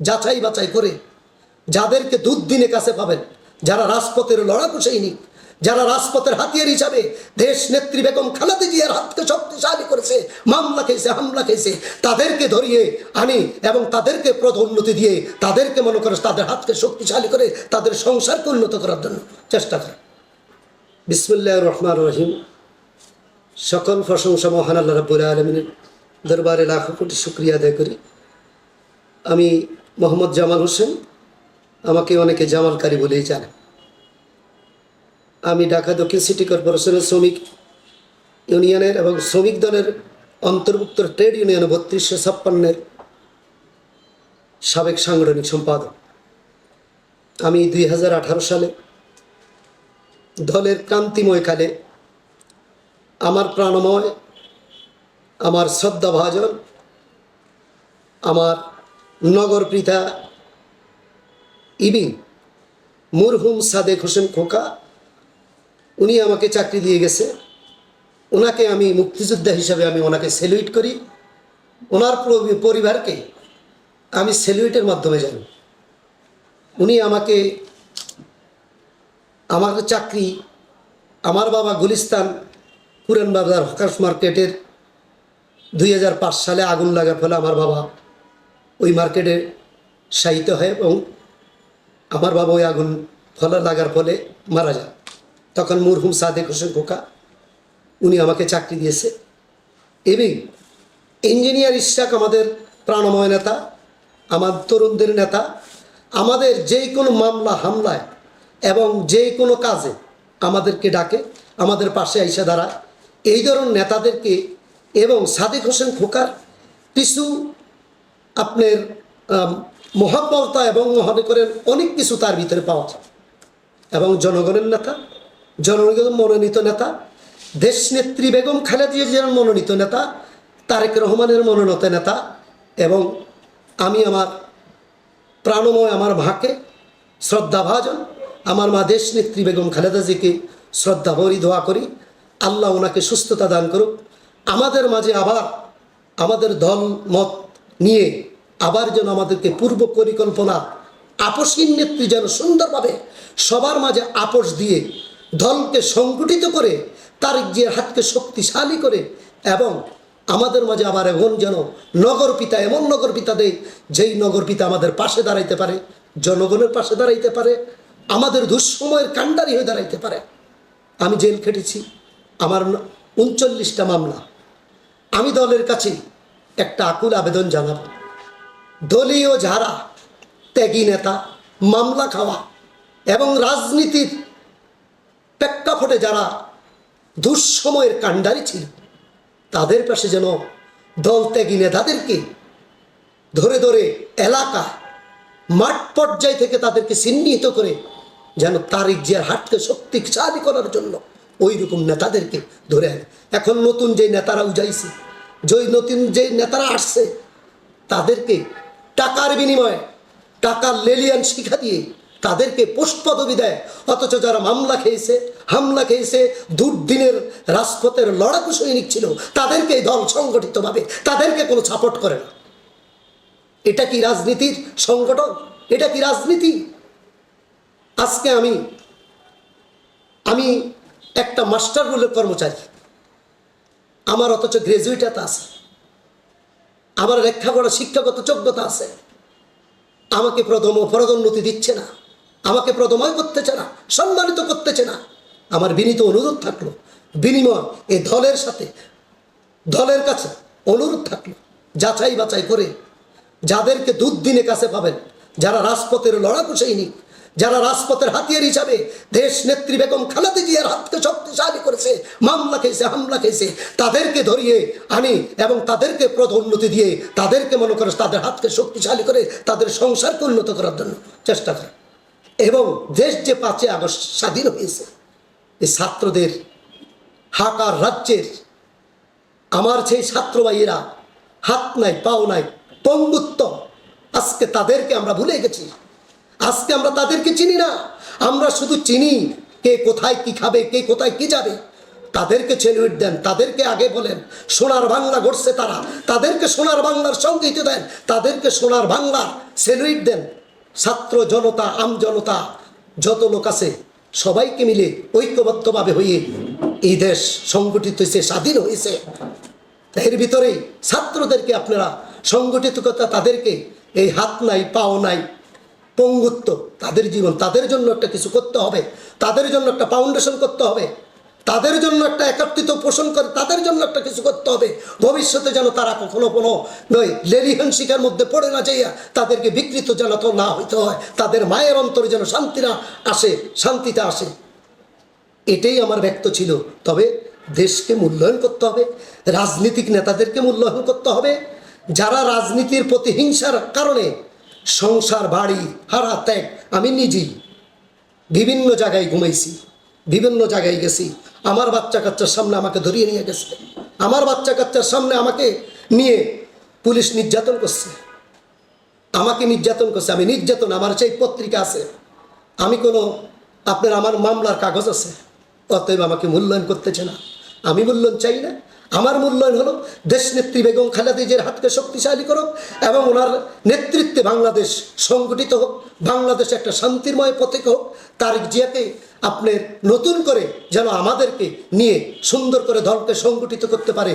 যাচাই বাছাই করে যাদেরকে দুর্দিনে কাছে পাবেন, যারা রাজপথের লড়াকু সৈনিক, যারা রাজপথের হাতিয়ার হিসাবে দেশ নেত্রী বেগম খালাদি জিয়ার হাতকে শক্তিশালী করেছে, মামলা খেয়েছে, হামলা খেয়েছে, তাদেরকে ধরিয়ে আনি এবং তাদেরকে প্রদোন্নতি দিয়ে তাদেরকে মনে করে তাদের হাতকে শক্তিশালী করে তাদের সংসারকে উন্নত করার জন্য চেষ্টা করে। বিসমুল্লাহ রহমান রহিম। সকল প্রশংসা মহান আল্লাহ রাব্বুল আলমিনের দরবারে লাখো কোটি শুক্রিয়া আদায় করি। আমি মোহাম্মদ জামাল হোসেন আমাকে অনেকে জামালকারী বলেই জানে। আমি ঢাকা দক্ষিণ সিটি কর্পোরেশনের শ্রমিক ইউনিয়নের এবং শ্রমিক দলের অন্তর্ভুক্ত ট্রেড ইউনিয়ন বত্রিশশো ছাপ্পান্নের সাবেক সাংগঠনিক সম্পাদক। আমি দুই হাজার আঠারো সালে দলের কান্তিময় কালে আমার প্রাণময়, আমার শ্রদ্ধাভাজন, আমার নগর প্রীতা ইবিন মুরহুম সাদেক হোসেন খোকা, উনি আমাকে চাকরি দিয়ে গেছে। ওনাকে আমি মুক্তিযোদ্ধা হিসাবে আমি ওনাকে সেলুইট করি। ওনার পরিবারকে আমি সেলুইটের মাধ্যমে জানি উনি আমাকে, আমার চাকরি, আমার বাবা গুলিস্তান পুরান বাজার হকার্স মার্কেটের দুই হাজার পাঁচ সালে আগুন লাগার ফলে আমার বাবা ওই মার্কেটে শায়িত হয় এবং আমার বাবা ওই আগুন ফলে লাগার ফলে মারা যায়। তখন মুরহুম সাদেক হোসেন খোকা, উনি আমাকে চাকরি দিয়েছে। এবং ইঞ্জিনিয়ার ইশাক আমাদের প্রাণময় নেতা, আমার তরুণদের নেতা, আমাদের যে কোনো মামলা, হামলায় এবং যে কোনো কাজে আমাদেরকে ডাকে, আমাদের পাশে আইসা দাঁড়ায়। এই ধরনের নেতাদেরকে এবং সাদেক হোসেন খোকার কিছু আপনার মহাব্বতা এবং মনে করেন অনেক কিছু তার ভিতরে পাওয়া যায়। এবং জনগণের নেতা জনগণ মনোনীত নেতা দেশ নেত্রী বেগম খালেদা জিয়ার মনোনীত নেতা, তারেক রহমানের মনোনীত নেতা এবং আমি আমার প্রাণময়, আমার মাকে শ্রদ্ধাভাজন, আমার মা দেশ নেত্রী বেগম খালেদা জিকে শ্রদ্ধা ভরি করি। আল্লাহ ওনাকে সুস্থতা দান করুক। আমাদের মাঝে আবার আমাদের দল মত নিয়ে আবার যেন আমাদেরকে পূর্ব পরিকল্পনা আপসহীন নেত্রী যেন সুন্দরভাবে সবার মাঝে আপোষ দিয়ে দলকে সংগঠিত করে, তার যে হাতকে শক্তিশালী করে এবং আমাদের মাঝে আবার এমন যেন নগর পিতা এমন নগর পিতা দেয় যেই নগর পিতা আমাদের পাশে দাঁড়াইতে পারে, জনগণের পাশে দাঁড়াইতে পারে, আমাদের দুঃসময়ের কাণ্ডারি হয়ে দাঁড়াইতে পারে। আমি জেল খেটেছি, আমার উনচল্লিশটা মামলা। আমি দলের কাছে একটা আকুল আবেদন জানাব। দলীয় যারা, ত্যাগী নেতা, মামলা খাওয়া এবং রাজনীতির প্রেক্ষাপটে যারা দুঃসময়ের কাণ্ডারি ছিল, তাদের পাশে যেন দল ত্যাগী নেতাদেরকে ধরে ধরে এলাকা মাঠ পর্যায় থেকে তাদেরকে চিহ্নিত করে যেন তারিখ জিয়ার হাটকে শক্তিশালী করার জন্য ওই রকম নেতাদেরকে ধরে আনে। এখন নতুন যে নেতারা উজাইছে যে নতুন যে নেতারা আসছে, তাদেরকে টাকার বিনিময়ে টাকার লেলিয়ান শিখা দিয়ে তাদেরকে পোস্ট পদবি দেয়। অথচ যারা মামলা খেয়েছে, হামলা খেয়েছে, দুর্দিনের রাজপথের লড়াকু সৈনিক ছিল, তাদেরকে এই দল সংগঠিতভাবে, তাদেরকে কোনো সাপোর্ট করে না। এটা কি রাজনীতির সংগঠন? এটা কি রাজনীতি? আজকে আমি আমি একটা মাস্টার রুলের কর্মচারী। আমার অথচ গ্রাজুয়েট আছে। আমার লেখাপড়া শিক্ষাগত যোগ্যতা আছে। আমাকে প্রথম পদোন্নতি দিচ্ছে না। আমাকে প্রথময় করতেছে না, সম্মানিত করতেছে না। আমার বিনীত অনুরোধ থাকল, বিনিময় এই দলের সাথে, দলের কাছে অনুরোধ থাকল যাচাই বাছাই করে যাদেরকে দুর্দিনে কাছে পাবেন, যারা রাজপথের লড়াকু সৈনিক যারা রাজপথের হাতিয়ার হিসাবে দেশ নেত্রী বেগম খালাদি জিয়ার হাতকে শক্তিশালী করেছে, মামলা খেয়েছে, হামলা খেয়েছে, তাদেরকে ধরিয়ে আনি এবং তাদেরকে প্রদোন্নতি দিয়ে তাদেরকে মনে করে তাদের হাতকে শক্তিশালী করে তাদের সংসারকে উন্নত করার জন্য চেষ্টা করে। এবং দেশ যে পাঁচে আগস্ট স্বাধীন হয়েছে, এই ছাত্রদের হাকার রাজ্যের আমার সেই ছাত্র ভাইয়েরা হাত নাই, পাও নাই, পঙ্গুত্ব আজকে তাদেরকে আমরা ভুলে গেছি। আজকে আমরা তাদেরকে চিনি না। আমরা শুধু চিনি কে কোথায় কি খাবে, কে কোথায় কি যাবে। তাদেরকে সেলুইট দেন, তাদেরকে আগে বলেন, সোনার বাংলা গড়ছে তারা। তাদেরকে সোনার বাংলার সংগীত দেন, তাদেরকে সোনার বাংলার সেলুইট দেন। ছাত্র জনতা, আম জনতা, যত লোক আছে, সবাইকে মিলে ঐক্যবদ্ধভাবে হয়ে এই দেশ সংগঠিত হয়েছে, স্বাধীন হয়েছে। এর ভিতরেই ছাত্রদেরকে আপনারা সংগঠিত করতে তাদেরকে এই হাত নাই, পাও নাই পঙ্গুত্ব, তাদের জীবন, তাদের জন্য একটা কিছু করতে হবে, তাদের জন্য একটা ফাউন্ডেশন করতে হবে, তাদের জন্য একটা একত্রিত পোষণ করে, তাদের জন্য একটা কিছু করতে হবে, ভবিষ্যতে যেন তারা কখনো কোনো নয়, লেলিহান শিকার মধ্যে পড়ে না যাইয়া তাদেরকে বিকৃত যেন তো না হইতে হয়, তাদের মায়ের অন্তরে যেন শান্তি না আসে শান্তিতে আসে। এটাই আমার ব্যক্ত ছিল। তবে দেশকে মূল্যায়ন করতে হবে, রাজনীতিক নেতাদেরকে মূল্যায়ন করতে হবে, যারা রাজনীতির প্রতিহিংসার কারণে সংসার, বাড়ি, হারা ত্যাগ। আমি নিজেই বিভিন্ন জায়গায় ঘুমাইছি, বিভিন্ন জায়গায় গেছি। আমার বাচ্চা কাচ্চার সামনে আমাকে ধরিয়ে নিয়ে গেছে। আমার বাচ্চা কাচ্চার সামনে আমাকে নিয়ে পুলিশ নির্যাতন করছে। আমাকে নির্যাতন করছে। আমি নির্যাতন, আমার সেই পত্রিকা আছে। আমি কোনো, আপনার আমার মামলার কাগজ আছে। অতএব আমাকে মূল্যায়ন করতেছে না। আমি মূল্যায়ন চাই না। আমার মূল্যায়ন হলো দেশ নেত্রী বেগম খালেদিজের হাতকে শক্তিশালী করুক এবং ওনার নেতৃত্বে বাংলাদেশ সংগঠিত হোক, বাংলাদেশ একটা শান্তিময় পথে হোক। তারিক জিয়াকে আপনার নতুন করে যেন আমাদেরকে নিয়ে সুন্দর করে দলকে সংগঠিত করতে পারে।